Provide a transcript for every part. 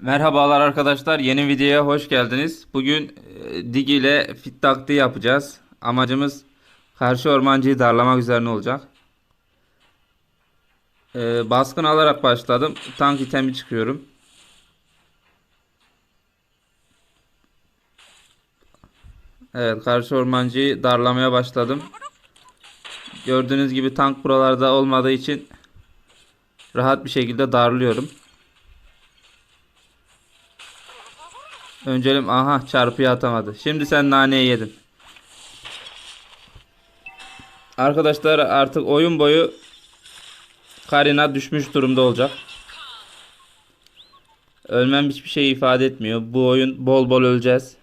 Merhabalar arkadaşlar. Yeni videoya hoş geldiniz. Bugün e, Digi ile fit taktiği yapacağız. Amacımız karşı ormancıyı darlamak üzerine olacak. E, baskın alarak başladım. Tank itemi çıkıyorum. Evet karşı ormancıyı darlamaya başladım. Gördüğünüz gibi tank buralarda olmadığı için rahat bir şekilde darlıyorum. Öncelim aha çarpıyı atamadı. Şimdi sen naneyi yedin. Arkadaşlar artık oyun boyu Karina düşmüş durumda olacak. Ölmem hiçbir şey ifade etmiyor. Bu oyun bol bol öleceğiz.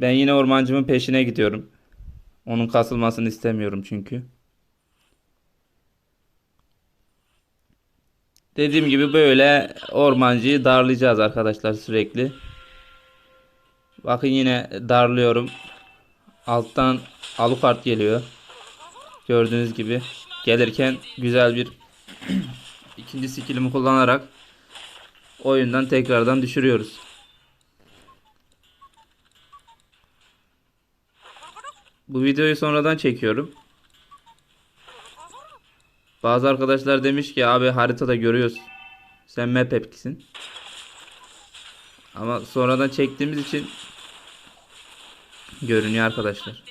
Ben yine ormancımın peşine gidiyorum. Onun kasılmasını istemiyorum çünkü. Dediğim gibi böyle ormancıyı darlayacağız arkadaşlar sürekli. Bakın yine darlıyorum. Alttan Alucard geliyor. Gördüğünüz gibi gelirken güzel bir ikinci skillimi kullanarak oyundan tekrardan düşürüyoruz. Bu videoyu sonradan çekiyorum. Bazı arkadaşlar demiş ki abi haritada görüyoruz. Sen map epkisin. Ama sonradan çektiğimiz için görünüyor arkadaşlar.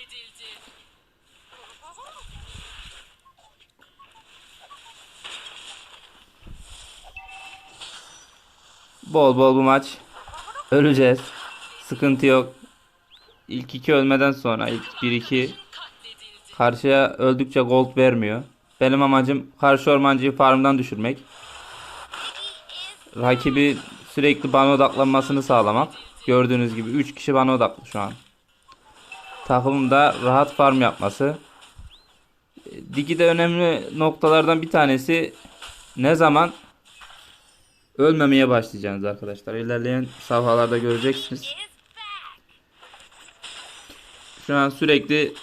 Bol bol bu maç. Öleceğiz. Sıkıntı yok. İlk iki ölmeden sonra ilk 1-2 karşıya öldükçe gold vermiyor. Benim amacım karşı ormancıyı farmdan düşürmek. Rakibi sürekli bana odaklanmasını sağlamak. Gördüğünüz gibi 3 kişi bana odaklı şu an. Takımda rahat farm yapması. Digi'de önemli noktalardan bir tanesi ne zaman ölmemeye başlayacaksınız arkadaşlar. İlerleyen safhalarda göreceksiniz. Şu an sürekli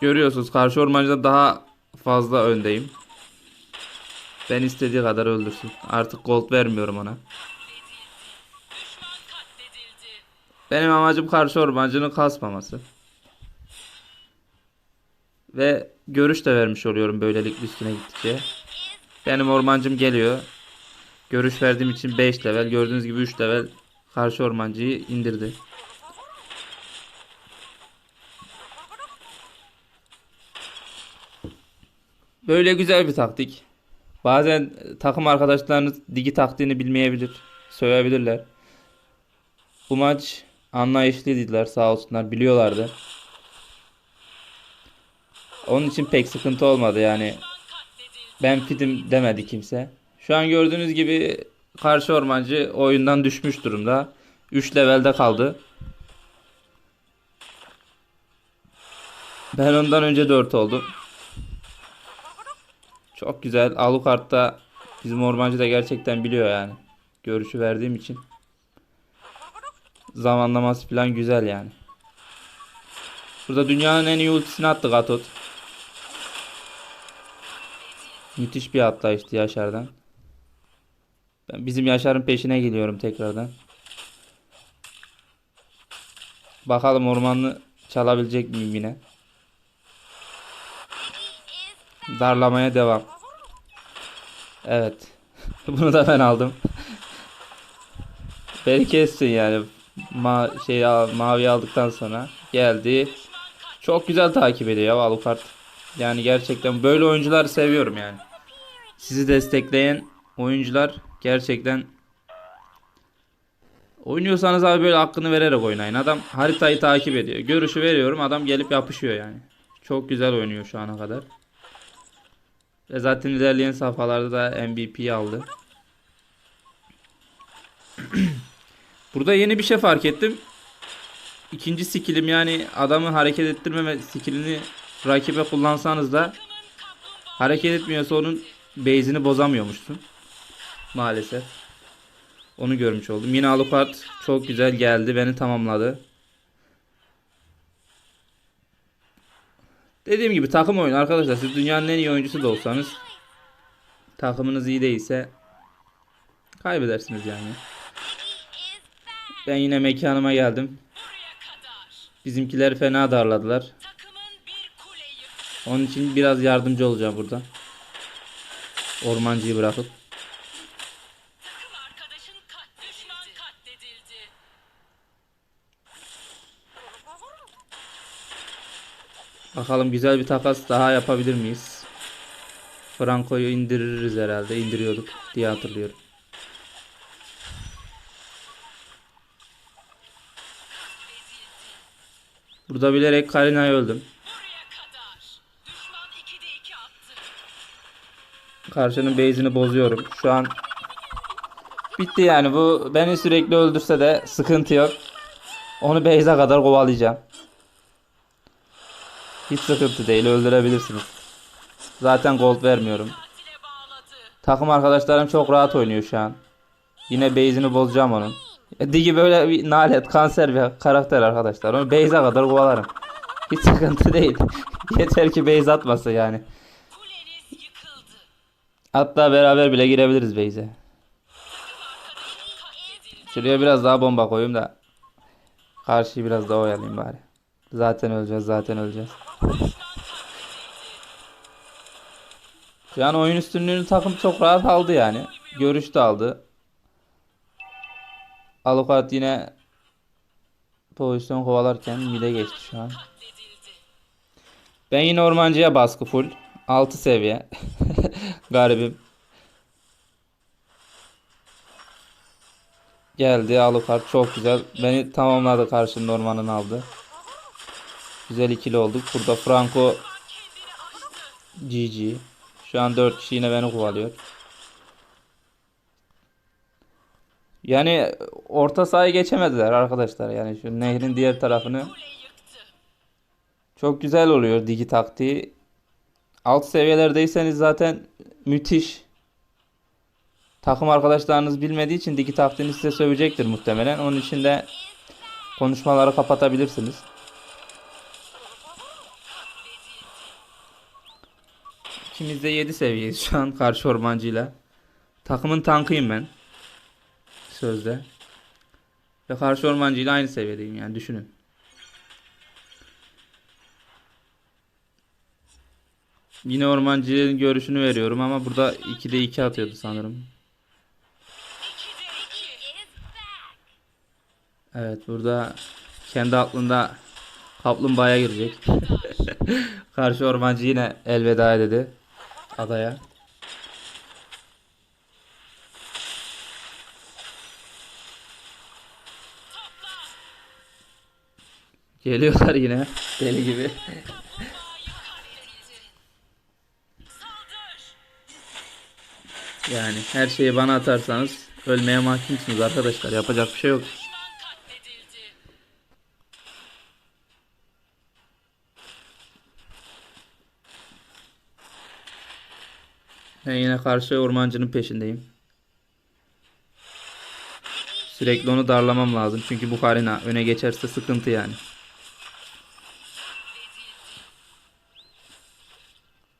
görüyorsunuz karşı ormancıda daha fazla öndeyim. Ben istediği kadar öldürsün. Artık gold vermiyorum ona. Benim amacım karşı ormancının kasmaması. Ve görüş de vermiş oluyorum böylelikle üstüne gittikçe. Benim ormancım geliyor. Görüş verdiğim için 5 level. Gördüğünüz gibi 3 level karşı ormancıyı indirdi. Böyle güzel bir taktik. Bazen e, takım arkadaşlarınız digi taktiğini bilmeyebilir. Söyleyebilirler. Bu maç anlayışlıydılar sağ olsunlar biliyorlardı. Onun için pek sıkıntı olmadı yani. Ben fitim demedi kimse. Şu an gördüğünüz gibi karşı ormancı oyundan düşmüş durumda. 3 levelde kaldı. Ben ondan önce 4 oldum. Çok güzel. Alucard da bizim ormancı da gerçekten biliyor yani. Görüşü verdiğim için. Zamanlaması falan güzel yani. Burada dünyanın en iyi ultisini attı Gatot. Müthiş bir atlayıştı Yaşar'dan. Ben bizim Yaşar'ın peşine geliyorum tekrardan. Bakalım ormanlı çalabilecek miyim yine. Darlamaya devam. Evet. Bunu da ben aldım. Beni kessin yani. Ma şey al- mavi aldıktan sonra geldi. Çok güzel takip ediyor ya Alucard. Yani gerçekten böyle oyuncuları seviyorum yani. Sizi destekleyen oyuncular gerçekten Oynuyorsanız abi böyle hakkını vererek oynayın. Adam haritayı takip ediyor. Görüşü veriyorum adam gelip yapışıyor yani. Çok güzel oynuyor şu ana kadar. Ve zaten ilerleyen safhalarda da MVP aldı. Burada yeni bir şey fark ettim. İkinci skillim yani adamı hareket ettirmeme skillini rakibe kullansanız da hareket etmiyorsa onun base'ini bozamıyormuşsun. Maalesef. Onu görmüş oldum. Yine Alucard çok güzel geldi. Beni tamamladı. Dediğim gibi takım oyunu arkadaşlar. Siz dünyanın en iyi oyuncusu da olsanız takımınız iyi değilse kaybedersiniz yani. Ben yine mekanıma geldim. Bizimkiler fena darladılar. Onun için biraz yardımcı olacağım burada. Ormancıyı bırakıp. Bakalım güzel bir takas daha yapabilir miyiz? Franco'yu indiririz herhalde. İndiriyorduk diye hatırlıyorum. Burada bilerek Karina'yı öldüm. Buraya kadar. Düşman 2'de 2 attı. Karşının base'ini bozuyorum. Şu an bitti yani bu beni sürekli öldürse de sıkıntı yok. Onu base'e kadar kovalayacağım. Hiç sıkıntı değil öldürebilirsiniz. Zaten gold vermiyorum. Takım arkadaşlarım çok rahat oynuyor şu an. Yine base'ini bozacağım onun. E, Digi böyle bir nalet, kanser bir karakter arkadaşlar. Onu base'e kadar kovalarım. Hiç sıkıntı değil. Yeter ki base atmasın yani. Hatta beraber bile girebiliriz base'e. Şuraya biraz daha bomba koyayım da karşıyı biraz daha oyalayayım bari. Zaten öleceğiz, zaten öleceğiz. Şu an oyun üstünlüğünü takım çok rahat aldı yani. Görüş de aldı. Alucard yine pozisyon kovalarken mide geçti şu an. Ben yine ormancıya baskı full. 6 seviye. Garibim. Geldi Alucard çok güzel. Beni tamamladı karşının ormanını aldı. Güzel ikili olduk. Burada Franco. GG. Şu an 4 kişi yine beni kovalıyor. Yani orta sahayı geçemediler arkadaşlar. Yani şu nehrin diğer tarafını. Çok güzel oluyor digi taktiği. Alt seviyelerdeyseniz zaten müthiş. Takım arkadaşlarınız bilmediği için digi taktiğini size sövecektir muhtemelen. Onun için de konuşmaları kapatabilirsiniz. İkimiz de 7 seviyeyiz şu an karşı ormancıyla. Takımın tankıyım ben. Sözde. Ve karşı ormancıyla aynı seviyedeyim yani düşünün. Yine ormancının görüşünü veriyorum ama burada 2'de 2 atıyordu sanırım. 2'de 2. Evet burada kendi aklında kaplumbağaya girecek. Karşı ormancı yine elveda dedi adaya. Geliyorlar yine deli gibi. Yani her şeyi bana atarsanız ölmeye mahkumsunuz arkadaşlar. Yapacak bir şey yok. Yine karşı ormancının peşindeyim. Sürekli onu darlamam lazım. Çünkü bu Karina öne geçerse sıkıntı yani.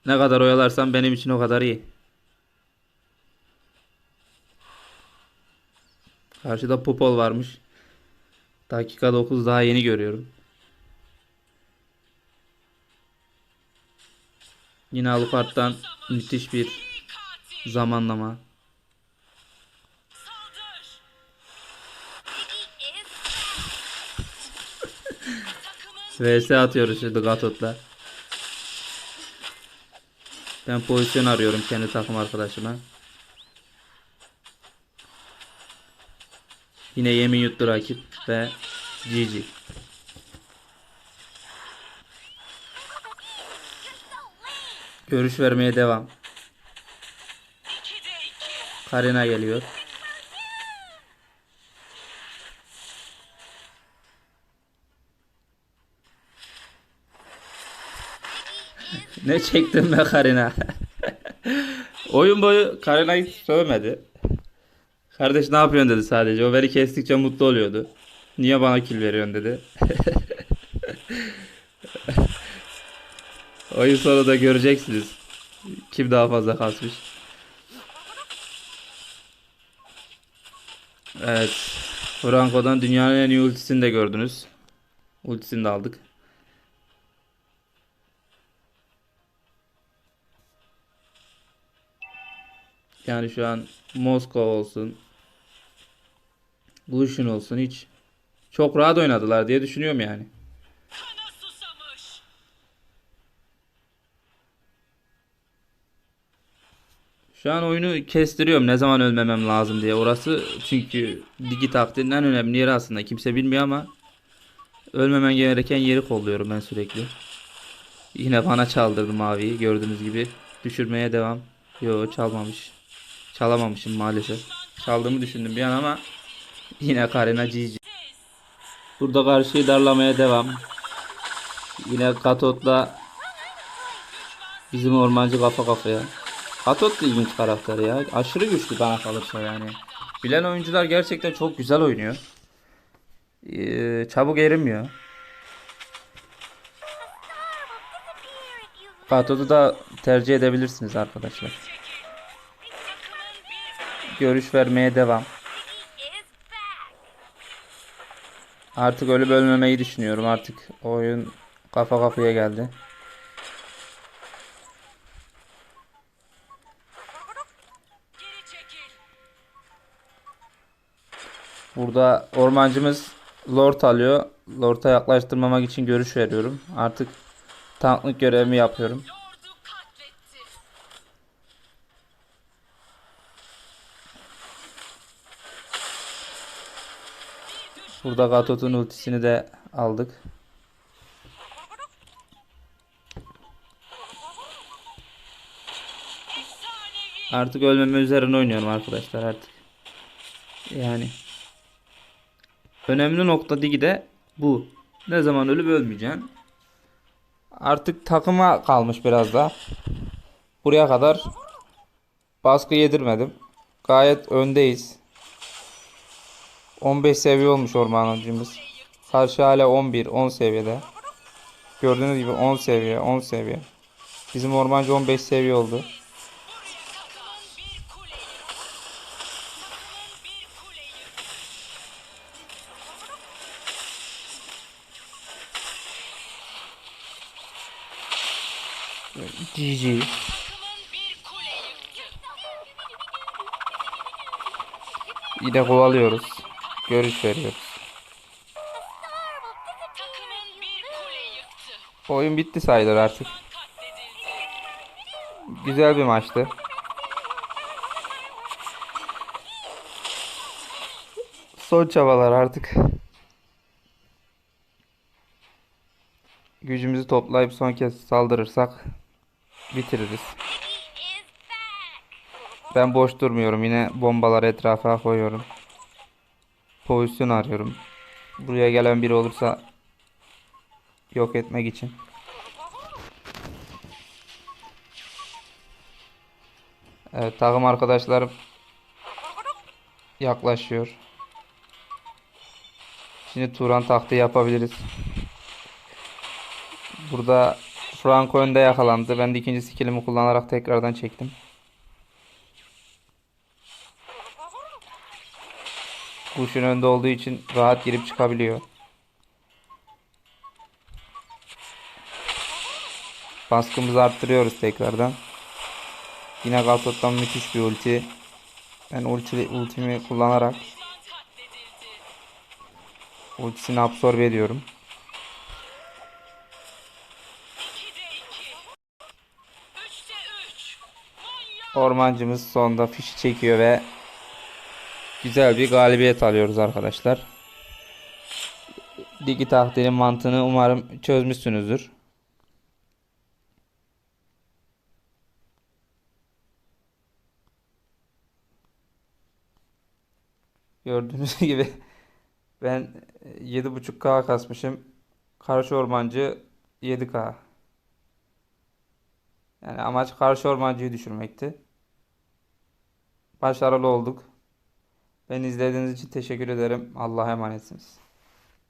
Ne kadar oyalarsam benim için o kadar iyi. Karşıda Popol varmış. Dakika 9 daha yeni görüyorum. Yine Alucard'dan müthiş bir. Zamanlama. VS atıyoruz şimdi Gatot'la. Ben pozisyon arıyorum kendi takım arkadaşıma. Yine yemin yuttu rakip ve GG. Görüş vermeye devam. 2'de 2. Karina geliyor. ne çektin be Karina? Oyun boyu Karina'yı sövmedi. Kardeş ne yapıyorsun dedi sadece. O beni kestikçe mutlu oluyordu. Niye bana kill veriyorsun dedi. Oyun sonunda göreceksiniz. Kim daha fazla kasmış. Evet. Franco'dan dünyanın en iyi ultisini de gördünüz. Ultisini de aldık. Yani şu an Moskova olsun. Gushun olsun hiç çok rahat oynadılar diye düşünüyorum yani. Şu an oyunu kestiriyorum ne zaman ölmemem lazım diye. Orası çünkü digi taktiğinin en önemli yeri aslında. Kimse bilmiyor ama ölmemen gereken yeri kolluyorum ben sürekli. Yine bana çaldırdı maviyi gördüğünüz gibi. Düşürmeye devam. Yo çalmamış. Çalamamışım maalesef. Çaldığımı düşündüm bir an ama yine Karina GG. Burada karşıyı darlamaya devam. Yine Katot'la bizim ormancı kafa kafaya. Katot da ilginç karakter ya. Aşırı güçlü bana kalırsa yani. Bilen oyuncular gerçekten çok güzel oynuyor. Ee, çabuk erinmiyor. Katot'u da tercih edebilirsiniz arkadaşlar. Görüş vermeye devam. Artık ölüp ölmemeyi düşünüyorum. Artık oyun kafa kafaya geldi. Burada ormancımız Lord alıyor. Lord'a yaklaştırmamak için görüş veriyorum. Artık tanklık görevimi yapıyorum. Burada Gatot'un ultisini de aldık. Artık ölmeme üzerine oynuyorum arkadaşlar artık. Yani önemli nokta Digi'de bu. Ne zaman ölüp ölmeyeceksin. Artık takıma kalmış biraz da. Buraya kadar baskı yedirmedim. Gayet öndeyiz. 15 seviye olmuş ormancımız. Karşı hala 11, 10 seviyede. Gördüğünüz gibi 10 seviye, 10 seviye. Bizim ormancı 15 seviye oldu. GG. Yine kovalıyoruz. Görüş veriyoruz. Oyun bitti sayılır artık. Güzel bir maçtı. Son çabalar artık. Gücümüzü toplayıp son kez saldırırsak bitiririz. Ben boş durmuyorum. Yine bombaları etrafa koyuyorum. Pozisyon arıyorum. Buraya gelen biri olursa yok etmek için. Evet takım arkadaşlarım yaklaşıyor. Şimdi Turan tahtı yapabiliriz. Burada Franco önde yakalandı. Ben de ikinci skillimi kullanarak tekrardan çektim. Kuşun önde olduğu için rahat girip çıkabiliyor. Baskımızı arttırıyoruz tekrardan. Yine Gatot'tan müthiş bir ulti. Ben ulti, ultimi kullanarak ultisini absorbe ediyorum. 2'de 2. 3'te 3. Manyak. Ormancımız sonda fişi çekiyor ve güzel bir galibiyet alıyoruz arkadaşlar. Digi taktiğinin mantığını umarım çözmüşsünüzdür. Gördüğünüz gibi ben 7.5K kasmışım. Karşı ormancı 7K. Yani amaç karşı ormancıyı düşürmekti. Başarılı olduk. Beni izlediğiniz için teşekkür ederim. Allah'a emanetsiniz.